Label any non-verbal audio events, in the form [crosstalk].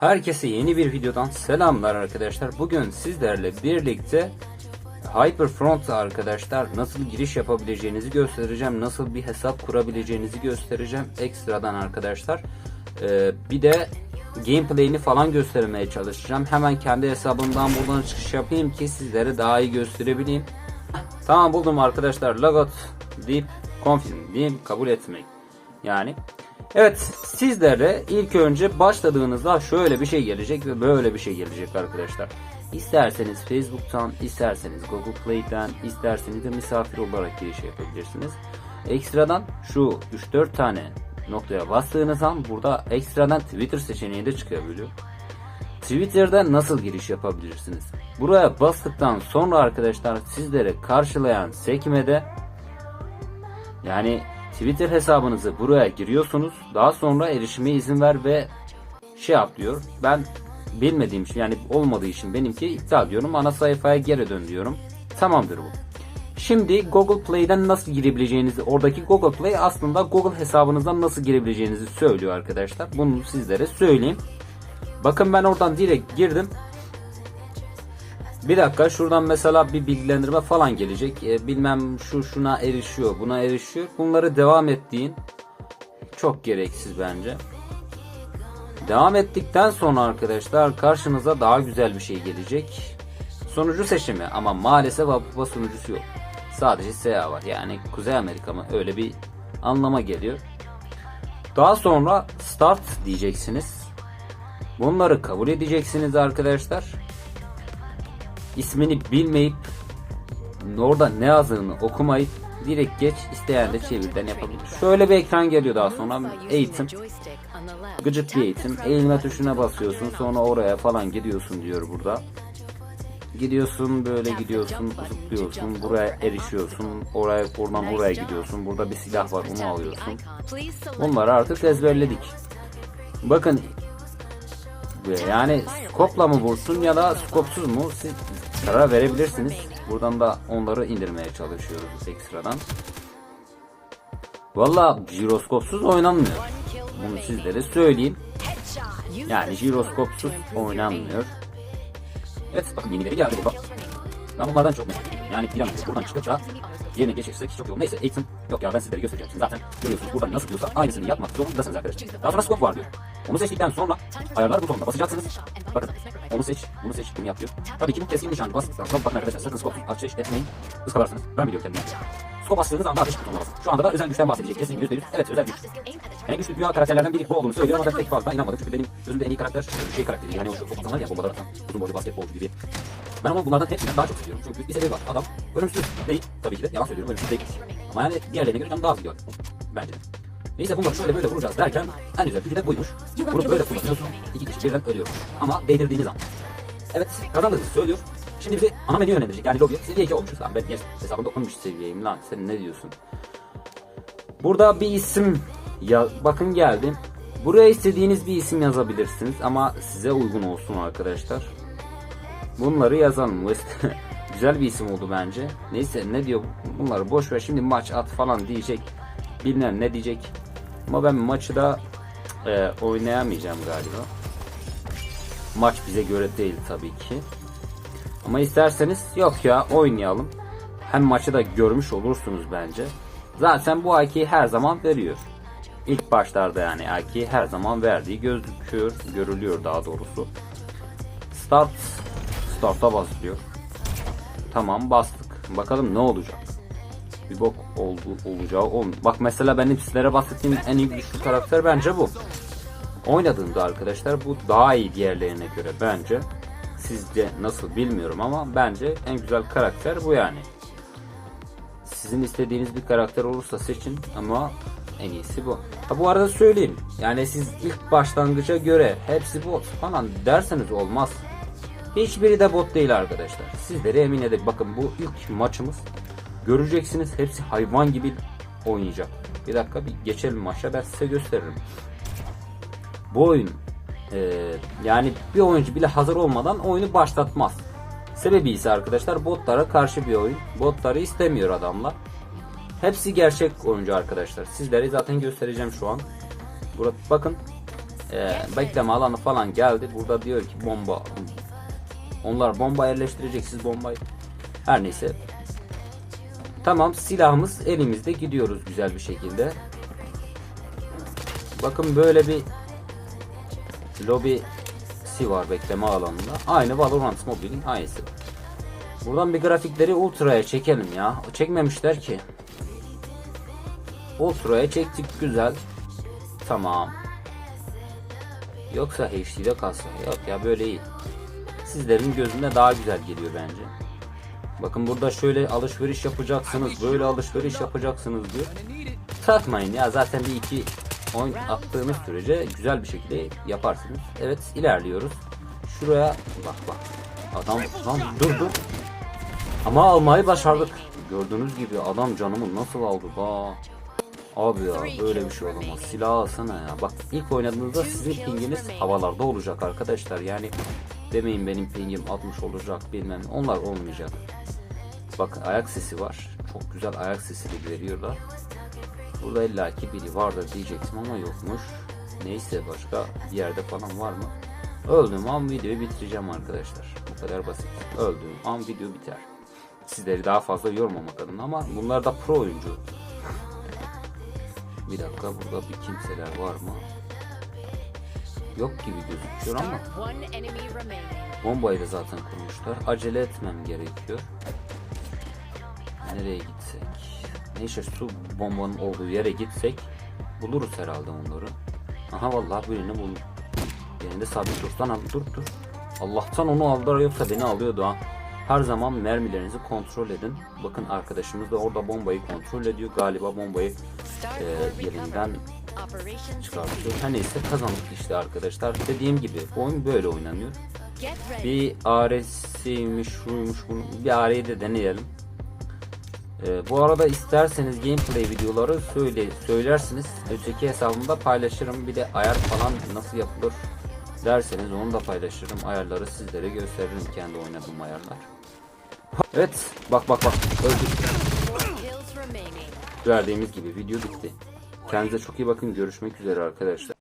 Herkese yeni bir videodan selamlar arkadaşlar. Bugün sizlerle birlikte Hyperfront arkadaşlar nasıl giriş yapabileceğinizi göstereceğim. Nasıl bir hesap kurabileceğinizi göstereceğim ekstradan arkadaşlar. Ee, bir de gameplay'ini falan göstermeye çalışacağım. Hemen kendi hesabımdan buradan çıkış yapayım ki sizlere daha iyi gösterebileyim. Tamam buldum arkadaşlar. Logout deyip confirm diyeyim kabul etmek. Yani Evet sizlere ilk önce başladığınızda şöyle bir şey gelecek ve böyle bir şey gelecek arkadaşlar. İsterseniz Facebook'tan, isterseniz Google Play'den, isterseniz de misafir olarak giriş yapabilirsiniz. Ekstradan şu 3-4 tane noktaya bastığınız an burada ekstradan Twitter seçeneği de çıkabiliyor. Twitter'da nasıl giriş yapabilirsiniz? Buraya bastıktan sonra arkadaşlar sizlere karşılayan sekmede yani Twitter hesabınızı buraya giriyorsunuz. Daha sonra erişime izin ver ve şey yap diyor. Ben bilmediğim için yani olmadığı için benimki iptal diyorum. Ana sayfaya geri dön diyorum. Tamamdır bu. Şimdi Google Play'den nasıl girebileceğinizi, oradaki Google Play aslında Google hesabınızdan nasıl girebileceğinizi söylüyor arkadaşlar. Bunu sizlere söyleyeyim. Bakın ben oradan direkt girdim. Bir dakika şuradan mesela bir bilgilendirme falan gelecek. E, bilmem şu şuna erişiyor, buna erişiyor. Bunları devam ettiğin çok gereksiz bence. Devam ettikten sonra arkadaşlar karşınıza daha güzel bir şey gelecek. Sunucu seçimi ama maalesef Apupa sunucusu yok. Sadece SEA var. Yani Kuzey Amerika mı öyle bir anlama geliyor. Daha sonra start diyeceksiniz. Bunları kabul edeceksiniz arkadaşlar ismini bilmeyip orada ne yazdığını okumayıp direkt geç isteyen de çevirden yapabilir. Şöyle bir ekran geliyor daha sonra eğitim. Gıcık bir eğitim. Eğilme tuşuna basıyorsun sonra oraya falan gidiyorsun diyor burada. Gidiyorsun böyle gidiyorsun zıplıyorsun buraya erişiyorsun oraya oradan oraya gidiyorsun burada bir silah var onu alıyorsun bunları artık ezberledik bakın yani skopla mı vursun ya da skopsuz mu siz karar verebilirsiniz. Buradan da onları indirmeye çalışıyoruz ekstradan. Valla jiroskopsuz oynanmıyor. Bunu sizlere söyleyeyim. Yani jiroskopsuz oynanmıyor. Evet bakın yenileri geldi burada. Ben bunlardan çok mutluyum. Yani planım buradan çıkınca yerine geçirsek çok iyi olur. Neyse eğitim yok ya ben sizlere göstereceğim. Şimdi zaten görüyorsunuz buradan nasıl diyorsa aynısını yapmak zorundasınız arkadaşlar. Daha sonra scope var diyor. Onu seçtikten sonra ayarlar butonuna basacaksınız. Bakın onu seç, bunu seç, bunu yap diyor. Tabii ki bu keskin nişancı bastıktan sonra bakın arkadaşlar sakın scope ateş etmeyin. Iskalarsınız. Ben biliyorum kendime. Scope bastığınız anda ateş butonuna basın. Şu anda da özel güçten bahsedecek. Kesin %100. Evet özel güç. En güçlü dünya karakterlerden biri bu olduğunu söylüyor ama ben pek fazla inanmadım. Çünkü benim gözümde en iyi karakter şey karakteri. Yani o çok insanlar ya bombalar atan uzun boylu basketbolcu gibi. Ben ama bunlardan hepsinden daha çok seviyorum. Çünkü bir sebebi var. Adam ölümsüz değil. Tabii ki de yalan söylüyorum ölümsüz değil. Ama yani diğerlerine göre canı daha az gidiyor. Bence de. Neyse bunları şöyle böyle vuracağız derken en güzel gücü de buymuş. Vurup böyle kullanıyorsun. İki kişi birden ölüyor. Ama değdirdiğiniz an. Evet kazandığınızı söylüyor. Şimdi bizi ana menüye yönlendirecek. Yani lobi seviye 2 olmuşuz. Lan ben yes, hesabımda 13 seviyeyim lan. Sen ne diyorsun? Burada bir isim ya bakın geldi. Buraya istediğiniz bir isim yazabilirsiniz ama size uygun olsun arkadaşlar. Bunları yazalım. [laughs] Güzel bir isim oldu bence. Neyse ne diyor bunları boş ver şimdi maç at falan diyecek. Bilmem ne diyecek. Ama ben maçı da e, oynayamayacağım galiba. Maç bize göre değil tabii ki. Ama isterseniz yok ya oynayalım. Hem maçı da görmüş olursunuz bence. Zaten bu IK'yi her zaman veriyor. İlk başlarda yani IK'yi her zaman verdiği gözüküyor, görülüyor daha doğrusu. Start, start'a basılıyor. Tamam bastık. Bakalım ne olacak. Bir bok oldu, olacağı olmuyor. Bak mesela benim sizlere bahsettiğim en iyi güçlü karakter bence bu. Oynadığımda arkadaşlar bu daha iyi diğerlerine göre bence. Sizce nasıl bilmiyorum ama bence en güzel karakter bu yani. Sizin istediğiniz bir karakter olursa seçin ama en iyisi bu. Ha bu arada söyleyeyim. Yani siz ilk başlangıca göre hepsi bot falan derseniz olmaz. Hiçbiri de bot değil arkadaşlar. Sizlere emin ederim. Bakın bu ilk maçımız. Göreceksiniz hepsi hayvan gibi oynayacak. Bir dakika bir geçelim maça ben size gösteririm. Bu oyun e, yani bir oyuncu bile hazır olmadan oyunu başlatmaz. Sebebi ise arkadaşlar botlara karşı bir oyun. Botları istemiyor adamlar. Hepsi gerçek oyuncu arkadaşlar. Sizlere zaten göstereceğim şu an. Burada bakın. e, bekleme alanı falan geldi. Burada diyor ki bomba. Onlar bomba yerleştirecek siz bombayı. Her neyse. Tamam silahımız elimizde gidiyoruz güzel bir şekilde. Bakın böyle bir lobisi var bekleme alanında. Aynı Valorant Mobile'in aynısı. Buradan bir grafikleri ultra'ya çekelim ya. Çekmemişler ki. Ultra'ya çektik güzel. Tamam. Yoksa HD'de kalsa. Yok ya böyle iyi. Sizlerin gözünde daha güzel geliyor bence. Bakın burada şöyle alışveriş yapacaksınız, böyle alışveriş yapacaksınız diyor. Takmayın ya zaten bir iki oyun attığınız sürece güzel bir şekilde yaparsınız. Evet ilerliyoruz. Şuraya bak bak. Adam lan dur dur. Ama almayı başardık. Gördüğünüz gibi adam canımı nasıl aldı ba. Abi ya böyle bir şey olamaz. Silah alsana ya. Bak ilk oynadığınızda sizin pinginiz havalarda olacak arkadaşlar. Yani demeyin benim pingim 60 olacak bilmem. Onlar olmayacak. Bak ayak sesi var. Çok güzel ayak sesi veriyorlar. Burada illaki biri vardır diyecektim ama yokmuş. Neyse başka bir yerde falan var mı? Öldüğüm an videoyu bitireceğim arkadaşlar. Bu kadar basit. Öldüğüm an video biter. Sizleri daha fazla yormamak adına ama bunlar da pro oyuncu. Bir dakika burada bir kimseler var mı? Yok gibi gözüküyor ama bombayı da zaten kurmuşlar. Acele etmem gerekiyor. Nereye gitsek? Neyse su bombanın olduğu yere gitsek buluruz herhalde onları. Aha vallahi birini buldum. Yerinde sabit dursan al dur dur. Allah'tan onu aldılar yoksa beni alıyordu ha. Her zaman mermilerinizi kontrol edin. Bakın arkadaşımız da orada bombayı kontrol ediyor. Galiba bombayı e, yerinden çıkartıyor. Her neyse kazandık işte arkadaşlar. Dediğim gibi oyun böyle oynanıyor. Bir AR'siymiş, şuymuş, bunu. Bir AR'yi de deneyelim. Ee, bu arada isterseniz gameplay videoları söyle, söylersiniz. Öteki hesabımda paylaşırım. Bir de ayar falan nasıl yapılır derseniz onu da paylaşırım. Ayarları sizlere gösteririm kendi oynadığım ayarlar. Evet, bak bak bak. Öldük. Verdiğimiz gibi video bitti. Kendinize çok iyi bakın. Görüşmek üzere arkadaşlar.